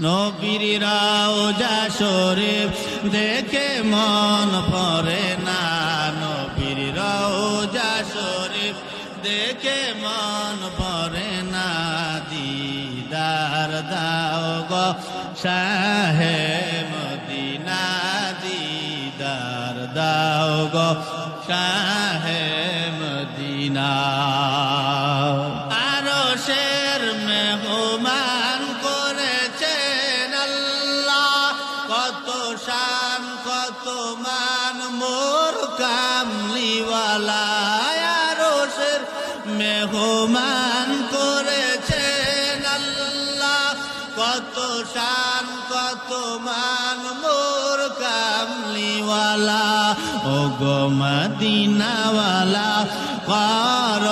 নবীর রাওজা শরীফ দেখে মন পরে না। নবীর রাওজা শরীফ দেখে মন পরে না। দিদার দাও গো শাহে মদিনা। দিদার দাও গো শাহে মদিনা। কত শান, কত মান, মোর কামলিওয়ালা আরও শের মেহমান করেছেন আল্লাহ। কত শান, কত মান, মোর কামলিওয়ালা ও গো মদিনাওয়ালা কর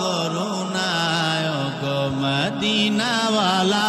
করুণায় গো মদিনাওয়ালা